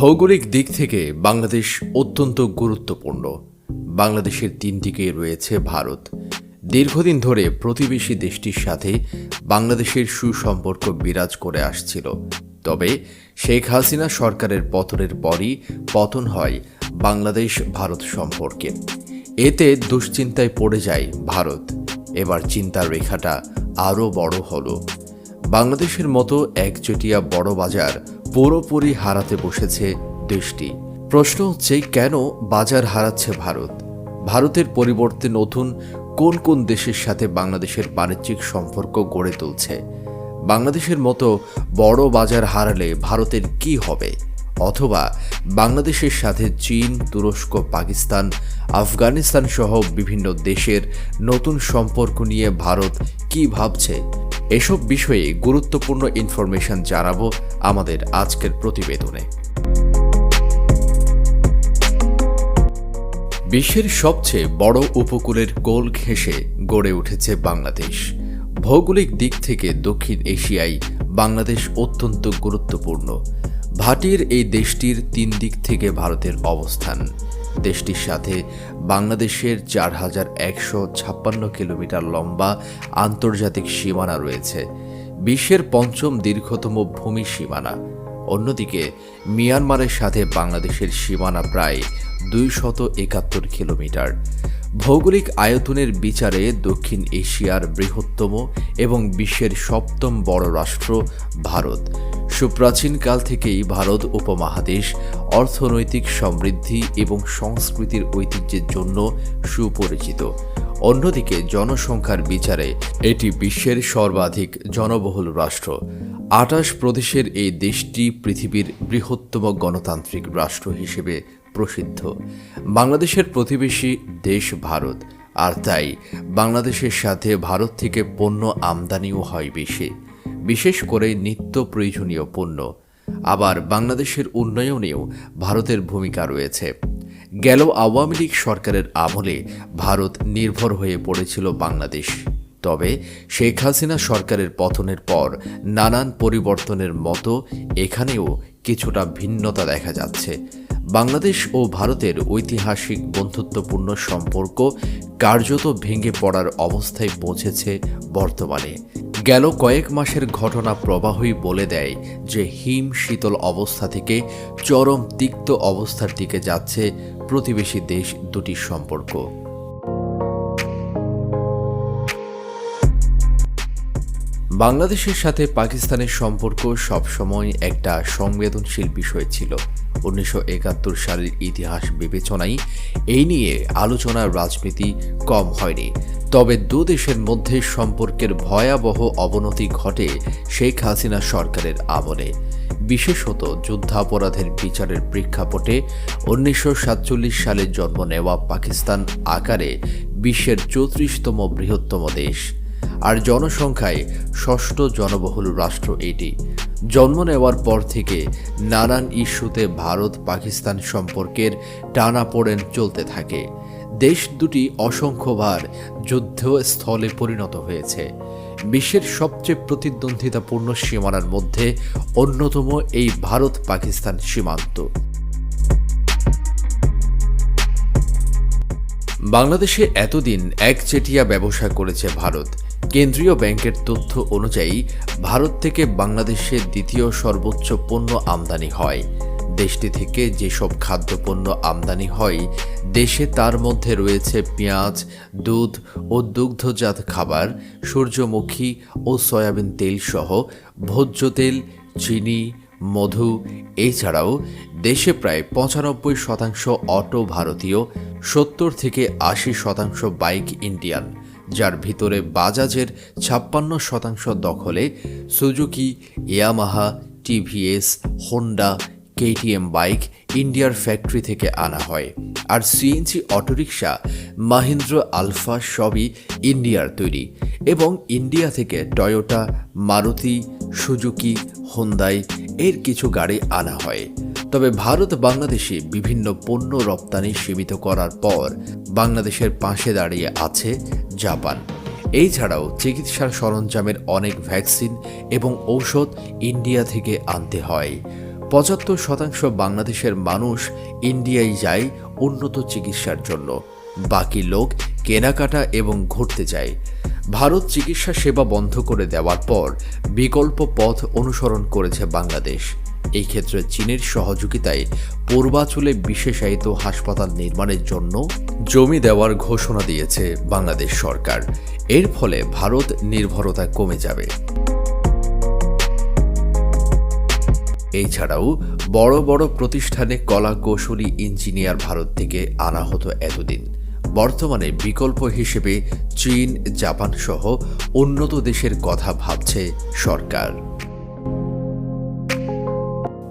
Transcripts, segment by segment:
ভৌগোলিক দিক থেকে বাংলাদেশ অত্যন্ত গুরুত্বপূর্ণ। বাংলাদেশের তিন দিকে রয়েছে ভারত। দীর্ঘদিন ধরে প্রতিবেশী দেশটির সাথে বাংলাদেশের সুসম্পর্ক বিরাজ করে আসছিল। তবে শেখ হাসিনা সরকারের পতনের পরই পতন হয় বাংলাদেশ ভারত সম্পর্কে। এতে দুশ্চিন্তায় পড়ে যায় ভারত। এবার চিন্তার রেখাটা আরও বড় হল। বাংলাদেশের মতো একচেটিয়া বড় বাজার পুরোপুরি হারাতে বসেছে দেশটি। প্রশ্ন হচ্ছে, কেন বাজার হারাচ্ছে ভারত? ভারতের পরিবর্তে নতুন কোন কোন দেশের সাথে বাংলাদেশের বাণিজ্যিক সম্পর্ক গড়ে তুলছে? বাংলাদেশের মতো বড় বাজার হারালে ভারতের কি হবে? অথবা বাংলাদেশের সাথে চীন, তুরস্ক, পাকিস্তান, আফগানিস্তান সহ বিভিন্ন দেশের নতুন সম্পর্ক নিয়ে ভারত কি ভাবছে? এসব বিষয়ে গুরুত্বপূর্ণ ইনফরমেশন জানাব আমাদের আজকের প্রতিবেদনে। বিশ্বের সবচেয়ে বড় উপকূলের কোল ঘেঁষে গড়ে উঠেছে বাংলাদেশ। ভৌগোলিক দিক থেকে দক্ষিণ এশিয়ায় বাংলাদেশ অত্যন্ত গুরুত্বপূর্ণ। ভাটির এই দেশটির তিন দিক থেকে ভারতের অবস্থান। দেশটির সাথে বাংলাদেশের চার হাজার একশো ছাপ্পান্ন কিলোমিটার লম্বা আন্তর্জাতিক সীমানা রয়েছে। বিশ্বের পঞ্চম দীর্ঘতম ভূমি সীমানা। অন্যদিকে, মিয়ানমারের সাথে বাংলাদেশের সীমানা প্রায় দুইশত একাত্তর কিলোমিটার। ভৌগোলিক আয়তনের বিচারে দক্ষিণ এশিয়ার বৃহত্তম এবং বিশ্বের সপ্তম বড় রাষ্ট্র ভারত। সুপ্রাচীনকাল থেকেই ভারত উপমহাদেশ অর্থনৈতিক সমৃদ্ধি এবং সংস্কৃতির ঐতিহ্যের জন্য সুপরিচিত। অন্যদিকে জনসংখ্যার বিচারে এটি বিশ্বের সর্বাধিক জনবহুল রাষ্ট্র। আটাশ প্রদেশের এই দেশটি পৃথিবীর বৃহত্তম গণতান্ত্রিক রাষ্ট্র হিসেবে প্রসিদ্ধ। বাংলাদেশের প্রতিবেশী দেশ ভারত। আর তাই বাংলাদেশের সাথে ভারত থেকে পণ্য আমদানিও হয় বেশি। বিশেষ করে নিত্য প্রয়োজনীয় পণ্য। আবার বাংলাদেশের উন্নয়নেও ভারতের ভূমিকা রয়েছে। গেল আওয়ামী লীগ সরকারের আমলে ভারত নির্ভর হয়ে পড়েছিল বাংলাদেশ। তবে শেখ হাসিনা সরকারের পতনের পর নানান পরিবর্তনের মতো এখানেও কিছুটা ভিন্নতা দেখা যাচ্ছে। বাংলাদেশ ও ভারতের ঐতিহাসিক বন্ধুত্বপূর্ণ সম্পর্ক কার্যত ভেঙে পড়ার অবস্থায় পৌঁছেছে বর্তমানে। গেল কয়েক মাসের ঘটনা প্রবাহই বলে দেয় যে হিম শীতল অবস্থা থেকে চরম তিক্ত অবস্থার দিকে যাচ্ছে প্রতিবেশী দেশ দুটির সম্পর্ক। বাংলাদেশের সাথে পাকিস্তানের সম্পর্ক সবসময় একটা সংবেদনশীল বিষয় ছিল। উনিশশো একাত্তর সালের ইতিহাস বিবেচনায় এই নিয়ে আলোচনার রাজনীতি কম হয়নি। তবে দু দেশের মধ্যে সম্পর্কের ভয়াবহ অবনতি ঘটে শেখ হাসিনা সরকারের আমলে। বিশেষত যুদ্ধাপরাধের বিচারের প্রেক্ষাপটে উনিশশো সাতচল্লিশ সালে জন্ম নেওয়া পাকিস্তান আকারে বিশ্বের চৌত্রিশতম বৃহত্তম দেশ। আর জনসংখ্যায় ষষ্ঠ জনবহুল রাষ্ট্র এটি। জন্ম নেওয়ার পর থেকে নানান ইস্যুতে ভারত পাকিস্তান সম্পর্কের টানাপোড়েন চলতে থাকে। দেশ দুটি অসংখ্যবার যুদ্ধস্থলে পরিণত হয়েছে। বিশ্বের সবচেয়ে প্রতিদ্বন্দ্বিতাপূর্ণ সীমানার মধ্যে অন্যতম এই ভারত পাকিস্তান সীমান্ত। বাংলাদেশে এতদিন একচেটিয়া ব্যবসা করেছে ভারত। কেন্দ্রীয় ব্যাংকের তথ্য অনুযায়ী, ভারত থেকে বাংলাদেশে দ্বিতীয় সর্বোচ্চ পণ্য আমদানি হয়। দেশটি থেকে যেসব খাদ্যপণ্য আমদানি হয়, দেশে তার মধ্যে রয়েছে পেঁয়াজ, দুধ ও দুগ্ধজাত খাবার, সূর্যমুখী ও সয়াবিন তেল সহ ভোজ্য তেল, চিনি, মধু। এছাড়াও দেশে প্রায় পঁচানব্বই শতাংশ অটো ভারতীয়, সত্তর থেকে আশি শতাংশ বাইক ইন্ডিয়ান, যার ভিতরে বাজাজের ছাপ্পান্ন শতাংশ দখলে Suzuki, Yamaha, TVS, Honda KTM bike ইন্ডিয়ার ফ্যাক্টরি থেকে আনা হয়। আর সিএনজি অটোরিকশা মাহিন্দ্র আলফা সবই ইন্ডিয়ার তৈরি এবং ইন্ডিয়া থেকে টয়োটা, মারুতি, সুজুকি, হোন্দাই এর কিছু গাড়ি আনা হয়। তবে ভারত বাংলাদেশে বিভিন্ন পণ্য রপ্তানি সীমিত করার পর বাংলাদেশের পাশে দাঁড়িয়ে আছে জাপান। এছাড়াও চিকিৎসার সরঞ্জামের অনেক ভ্যাকসিন এবং ঔষধ ইন্ডিয়া থেকে আনতে হয়। পঁচাত্তর শতাংশ বাংলাদেশের মানুষ ইন্ডিয়ায় যায় উন্নত চিকিৎসার জন্য। বাকি লোক কেনাকাটা এবং ঘুরতে যায়। ভারত চিকিৎসা সেবা বন্ধ করে দেওয়ার পর বিকল্প পথ অনুসরণ করেছে বাংলাদেশ। এই ক্ষেত্রে চীনের সহযোগিতায় পূর্বাঞ্চলে বিশেষায়িত হাসপাতাল নির্মাণের জন্য জমি দেওয়ার ঘোষণা দিয়েছে বাংলাদেশ সরকার। এর ফলে ভারত নির্ভরতা কমে যাবে। এছাড়াও বড় বড় প্রতিষ্ঠানে কলা কৌশলী ইঞ্জিনিয়ার ভারত থেকে আনা হতো এতদিন। বর্তমানে বিকল্প হিসেবে চীন, জাপান সহ উন্নত দেশের কথা ভাবছে সরকার।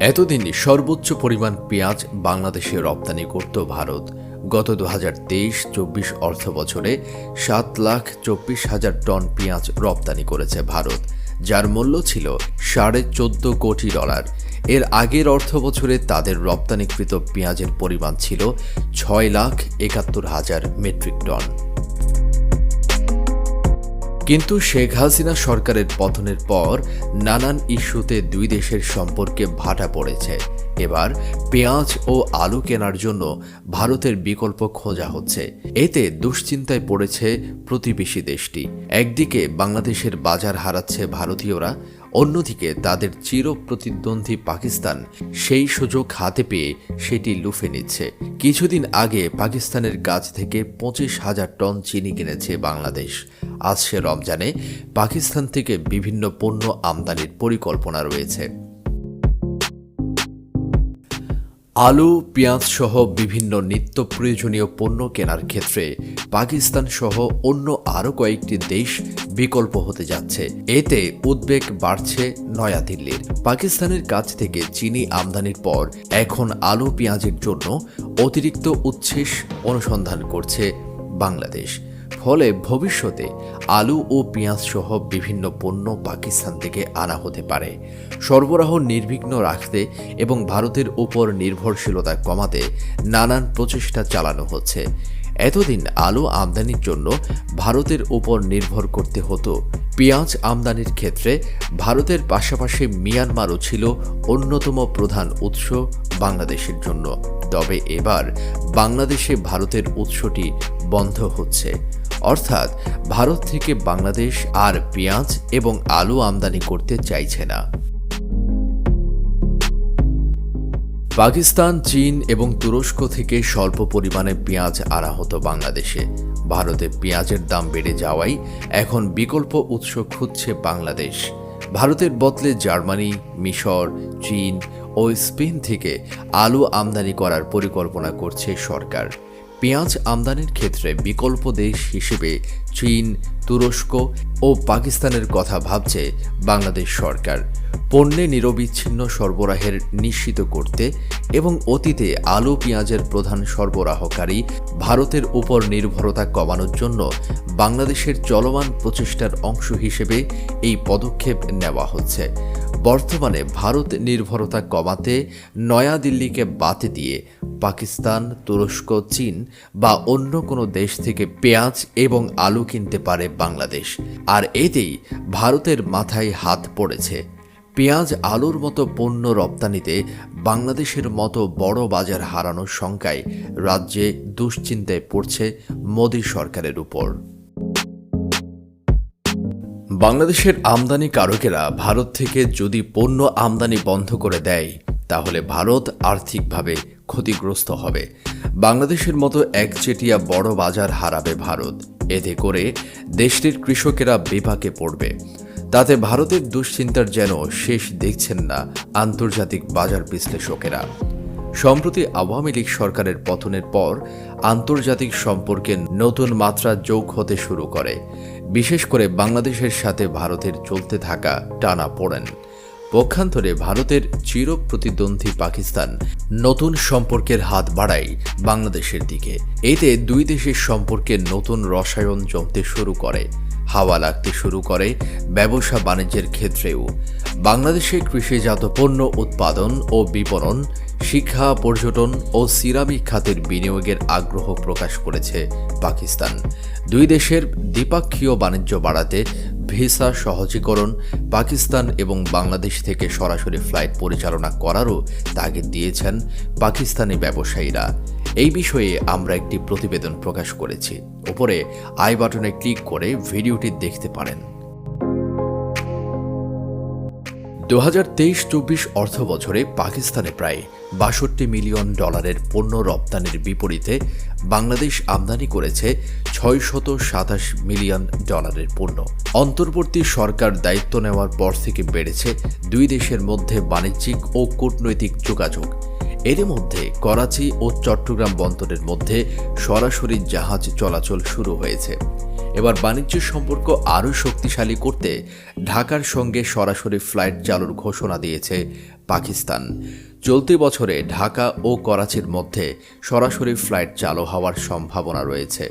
এতদিন সর্বোচ্চ পরিমাণ পেঁয়াজ বাংলাদেশে রপ্তানি করত ভারত। গত দু হাজার তেইশ চব্বিশ অর্থ বছরে সাত লাখ চব্বিশ হাজার টন পেঁয়াজ রপ্তানি করেছে ভারত। যার মূল্য ছিল সাড়ে চোদ্দ কোটি ডলার। এর আগের অর্থ বছরে তাদের রপ্তানিকৃত পেঁয়াজের পরিমাণ ছিল ছয় লাখ একাত্তর হাজার মেট্রিক টন। কিন্তু শেখ হাসিনা সরকারের পতনের পর নানান ইস্যুতে দুই দেশের সম্পর্কে ভাটা পড়েছে। এবার পেঁয়াজ ও আলু কেনার জন্য ভারতের বিকল্প খোঁজা হচ্ছে। এতে দুশ্চিন্তায় পড়েছে প্রতিবেশী দেশটি। একদিকে বাংলাদেশের বাজার হারাচ্ছে ভারতীয়রা, অন্যদিকে তাদের চির প্রতিদ্বন্দ্বী পাকিস্তান সেই সুযোগ হাতে পেয়ে সেটি লুফে নিচ্ছে। কিছুদিন আগে পাকিস্তানের কাছ থেকে পঁচিশ হাজার টন চিনি কিনেছে বাংলাদেশ। আজ সে রমজানে পাকিস্তান থেকে বিভিন্ন পণ্য আমদানির পরিকল্পনা রয়েছে। আলু, পেঁয়াজ সহ বিভিন্ন নিত্য প্রয়োজনীয় পণ্য কেনার ক্ষেত্রে পাকিস্তান সহ অন্য আরও কয়েকটি দেশ বিকল্প হতে যাচ্ছে। এতে উদ্বেগ বাড়ছে নয়াদিল্লির। পাকিস্তানের কাছ থেকে চিনি আমদানির পর এখন আলু, পেঁয়াজের জন্য অতিরিক্ত উচ্ছেস অনুসন্ধান করছে বাংলাদেশ। ফলে ভবিষ্যতে আলু ও পেঁয়াজ সহ বিভিন্ন পণ্য পাকিস্তান থেকে আনা হতে পারে। সরবরাহ নির্বিঘ্ন রাখতে এবং ভারতের উপর নির্ভরশীলতা কমাতে নানান প্রচেষ্টা চালানো হচ্ছে। এতদিন আলু আমদানির জন্য ভারতের উপর নির্ভর করতে হতো। পেঁয়াজ আমদানির ক্ষেত্রে ভারতের পাশাপাশি মিয়ানমারও ছিল অন্যতম প্রধান উৎস বাংলাদেশের জন্য। তবে এবার বাংলাদেশে ভারতের উৎসটি বন্ধ হচ্ছে। অর্থাৎ ভারত থেকে বাংলাদেশ আর পেঁয়াজ এবং আলু আমদানি করতে চাইছে না। পাকিস্তান, চীন এবং তুরস্ক থেকে স্বল্প পরিমাণে পেঁয়াজ আনা হতো বাংলাদেশে। ভারতে পেঁয়াজের দাম বেড়ে যাওয়ায় এখন বিকল্প উৎস খুঁজছে বাংলাদেশ। ভারতের বদলে জার্মানি, মিশর, চীন ও স্পেন থেকে আলু আমদানি করার পরিকল্পনা করছে সরকার। পেঁয়াজ আমদানির ক্ষেত্রে বিকল্প দেশ হিসেবে চীন, তুরস্ক ও পাকিস্তানের কথা ভাবছে বাংলাদেশ সরকার। পণ্যে নিরবিচ্ছিন্ন সরবরাহের নিশ্চিত করতে এবং অতীতে আলু পেঁয়াজের প্রধান সরবরাহকারী ভারতের উপর নির্ভরতা কমানোর জন্য বাংলাদেশের চলমান প্রচেষ্টার অংশ হিসেবে এই পদক্ষেপ নেওয়া হচ্ছে। বর্তমানে ভারত নির্ভরতা কমাতে নয়াদিল্লিকে বাদ দিয়ে পাকিস্তান, তুরস্ক, চীন বা অন্য কোনো দেশ থেকে পেঁয়াজ এবং আলু কিনতে পারে বাংলাদেশ। আর এতেই ভারতের মাথায় হাত পড়েছে। পেঁয়াজ, আলুর মতো পণ্য রপ্তানিতে বাংলাদেশের মতো বড় বাজার হারানোর শঙ্কায় রাজ্যে দুশ্চিন্তায় পড়ছে মোদী সরকারের উপর। বাংলাদেশের আমদানি কারকেরা ভারত থেকে যদি পণ্য আমদানি বন্ধ করে দেয়, তাহলে ভারত আর্থিকভাবে ক্ষতিগ্রস্ত হবে। বাংলাদেশের মতো একচেটিয়া বড় বাজার হারাবে ভারত। এতে করে দেশটির কৃষকেরা বিপাকে পড়বে। তাতে ভারতের দুশ্চিন্তার যেন শেষ দেখছেন না আন্তর্জাতিক বাজার বিশ্লেষকেরা। সম্প্রতি আওয়ামী লীগ সরকারের পতনের পর আন্তর্জাতিক সম্পর্কে নতুন মাত্রা যোগ হতে শুরু করে। বিশেষ করে বাংলাদেশের সাথে ভারতের চলতে থাকা টানা পড়েন। পক্ষান্তরে ভারতের চির প্রতিদ্বন্দ্বী পাকিস্তান নতুন সম্পর্কের হাত বাড়ায় বাংলাদেশের দিকে। এতে দুই দেশের সম্পর্কে নতুন রসায়ন জমতে শুরু করে, হাওয়া লাগতে শুরু করে, ব্যবসা বাণিজ্যের ক্ষেত্রেও। বাংলাদেশে কৃষিজাত পণ্য উৎপাদন ও বিপণন শিক্ষা, পর্যটন ও সিরামিক খাতের বিনিয়োগের আগ্রহ প্রকাশ করেছে পাকিস্তান। দুই দেশের দ্বিপাক্ষীয় বাণিজ্য বাড়াতে ভিসা সহজীকরণ, পাকিস্তান এবং বাংলাদেশ থেকে সরাসরি ফ্লাইট পরিচালনা করারও তাগিদ দিয়েছেন পাকিস্তানি ব্যবসায়ীরা। এই বিষয়ে আমরা একটি প্রতিবেদন প্রকাশ করেছি। উপরে আই বাটনে ক্লিক করে ভিডিওটি দেখতে পারেন। দু হাজার তেইশ চব্বিশ অর্থ বছরে পাকিস্তানে প্রায় বাষট্টি মিলিয়ন ডলারের পণ্য রপ্তানির বিপরীতে বাংলাদেশ আমদানি করেছে ছয়শত সাতাশ মিলিয়ন ডলারের পণ্য। অন্তর্বর্তী সরকার দায়িত্ব নেওয়ার পর থেকে বেড়েছে দুই দেশের মধ্যে বাণিজ্যিক ও কূটনৈতিক যোগাযোগ। এর মধ্যে করাচি ও চট্টগ্রাম বন্দরের মধ্যে সরাসরি জাহাজ চলাচল শুরু হয়েছে। এবার বাণিজ্য সম্পর্ক আরও শক্তিশালী করতে ঢাকার সঙ্গে সরাসরি ফ্লাইট চালুর ঘোষণা দিয়েছে পাকিস্তান। চলতি বছরে ঢাকা ও করাচির মধ্যে সরাসরি ফ্লাইট চালু হওয়ার সম্ভাবনা রয়েছে।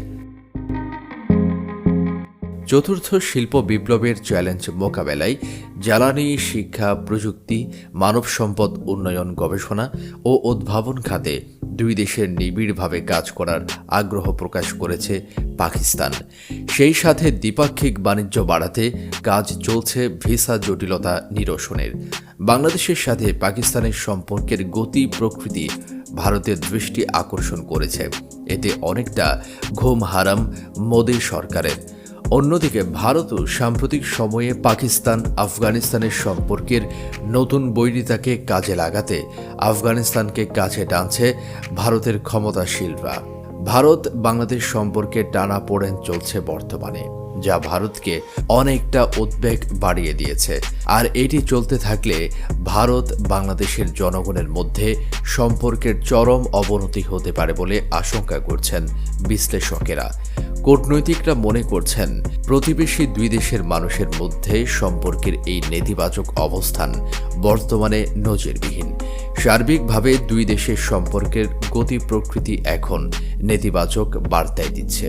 চতুর্থ শিল্প বিপ্লবের চ্যালেঞ্জ মোকাবেলায় জ্বালানি, শিক্ষা, প্রযুক্তি, মানব সম্পদ, উন্নয়ন গবেষণা ও উদ্ভাবন খাতে দুই দেশের নিবিড়ভাবে কাজ করার আগ্রহ প্রকাশ করেছে পাকিস্তান। সেই সাথে দ্বিপাক্ষিক বাণিজ্য বাড়াতে কাজ চলছে ভিসা জটিলতা নিরসনের। বাংলাদেশের সাথে পাকিস্তানের সম্পর্কের গতি প্রকৃতি ভারতের দৃষ্টি আকর্ষণ করেছে। এতে অনেকটা ঘুম হারাম মোদী সরকারের। অন্যদিকে ভারতও সাম্প্রতিক সময়ে পাকিস্তান, আফগানিস্তানের সম্পর্কের নতুন বৈরিতাকে কাজে লাগাতে আফগানিস্তানকে কাছে টানছে ভারতের ক্ষমতাশীলরা। ভারত বাংলাদেশ সম্পর্কে টানা পড়েন চলছে বর্তমানে, যা ভারতকে অনেকটা উদ্বেগ বাড়িয়ে দিয়েছে। আর এটি চলতে থাকলে ভারত বাংলাদেশের জনগণের মধ্যে সম্পর্কের চরম অবনতি হতে পারে বলে আশঙ্কা করছেন বিশ্লেষকেরা। কূটনৈতিকরা মনে করছেন প্রতিবেশী দুই দেশের মানুষের মধ্যে সম্পর্কের এই নেতিবাচক অবস্থান বর্তমানে নজিরবিহীন। সার্বিকভাবে দুই দেশের সম্পর্কের গতি প্রকৃতি এখন নেতিবাচক বার্তায় দিচ্ছে।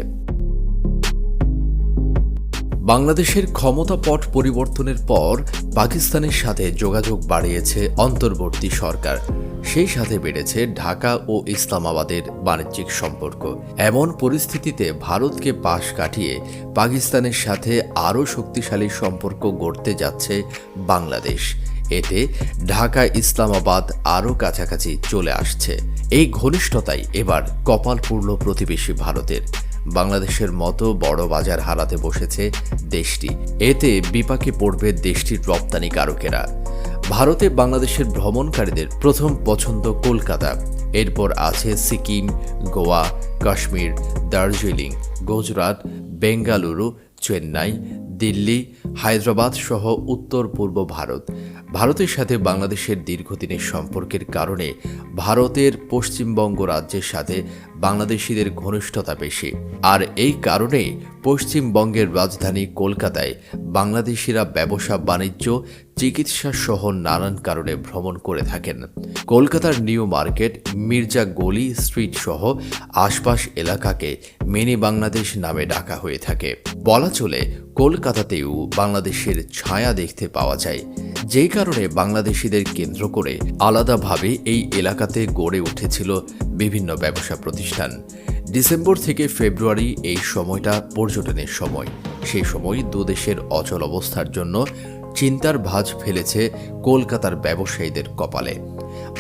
বাংলাদেশের ক্ষমতা পট পরিবর্তনের পর পাকিস্তানের সাথে যোগাযোগ বাড়িয়েছে অন্তর্বর্তী সরকার। সেই সাথে বেড়েছে ঢাকা ও ইসলামাবাদের বাণিজ্যিক সম্পর্ক। এমন পরিস্থিতিতে ভারতকে পাশ কাটিয়ে পাকিস্তানের সাথে আরও শক্তিশালী সম্পর্ক গড়তে যাচ্ছে বাংলাদেশ। এতে ঢাকা, ইসলামাবাদ আরও কাছাকাছি চলে আসছে। এই ঘনিষ্ঠতাই এবার কপালপূর্ণ প্রতিবেশী ভারতের। বাংলাদেশের মতো বড় বাজার হারাতে বসেছে দেশটি। এতে বিপাকে পড়বে দেশটির রপ্তানিকারকেরা ভারতে বাংলাদেশের ভ্রমণকারীদের প্রথম পছন্দ কলকাতা। এরপর আছে সিকিম, গোয়া, কাশ্মীর, দার্জিলিং, গুজরাট, বেঙ্গালুরু, চেন্নাই, দিল্লি, হায়দ্রাবাদ সহ উত্তর পূর্ব ভারত। ভারতের সাথে বাংলাদেশের দীর্ঘদিনের সম্পর্কের কারণে ভারতের পশ্চিমবঙ্গ রাজ্যের সাথে বাংলাদেশিদের ঘনিষ্ঠতা বেশি। আর এই কারণেই পশ্চিমবঙ্গের রাজধানী কলকাতায় বাংলাদেশিরা ব্যবসা, বাণিজ্য, চিকিৎসা সহ নানান কারণে ভ্রমণ করে থাকেন। কলকাতার নিউ মার্কেট, মির্জা গলি স্ট্রিট সহ আশপাশ এলাকাকে মিনি বাংলাদেশ নামে ডাকা হয়ে থাকে। বলা চলে, কলকাতাতেও বাংলাদেশের ছায়া দেখতে পাওয়া যায়। যেই কারণে বাংলাদেশিদের কেন্দ্র করে আলাদাভাবে এই এলাকাতে গড়ে উঠেছিল বিভিন্ন ব্যবসা প্রতিষ্ঠান। ডিসেম্বর থেকে ফেব্রুয়ারি এই সময়টা পর্যটনের সময়। সেই সময় দুদেশের অচল অবস্থার জন্য চিন্তার ভাঁজ ফেলেছে কলকাতার ব্যবসায়ীদের কপালে।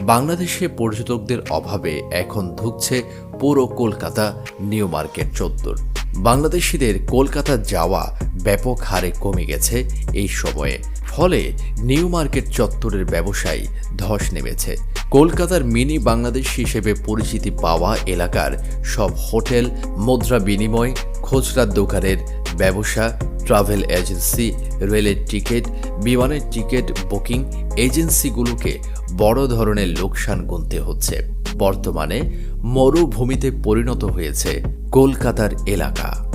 বাংলাদেশে পর্যটকদের অভাবে এখন ধুকছে পুরো কলকাতা, নিউ মার্কেট চত্বর। বাংলাদেশিদের কলকাতা যাওয়া ব্যাপক হারে কমে গেছে এই সময়ে। ফলে নিউ মার্কেট চত্বরের ব্যবসায় ধস নেমেছে। কলকাতার মিনি বাংলাদেশ হিসেবে পরিচিতি পাওয়া এলাকার সব হোটেল, মুদ্রা বিনিময়, খুচরা দোকানের ব্যবসা, ট্রাভেল এজেন্সি, রেলের টিকিট, বিমানের টিকিট, বুকিং এজেন্সিগুলোকে বড় ধরনের লোকসান গুনতে হচ্ছে। বর্তমানে মরুভূমিতে পরিণত হয়েছে কলকাতার এলাকা।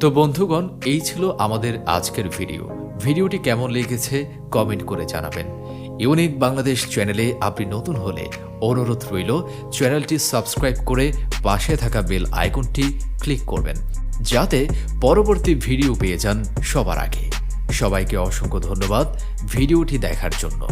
তো বন্ধুগণ, এই ছিল আমাদের আজকের ভিডিও। ভিডিওটি কেমন লেগেছে কমেন্ট করে জানাবেন। ইউনিক বাংলাদেশ চ্যানেলে আপনি নতুন হলে অনুরোধ রইল, চ্যানেলটি সাবস্ক্রাইব করে পাশে থাকা বেল আইকনটি ক্লিক করবেন, যাতে পরবর্তী ভিডিও পেয়ে যান সবার আগে। সবাইকে অসংখ্য ধন্যবাদ ভিডিওটি দেখার জন্য।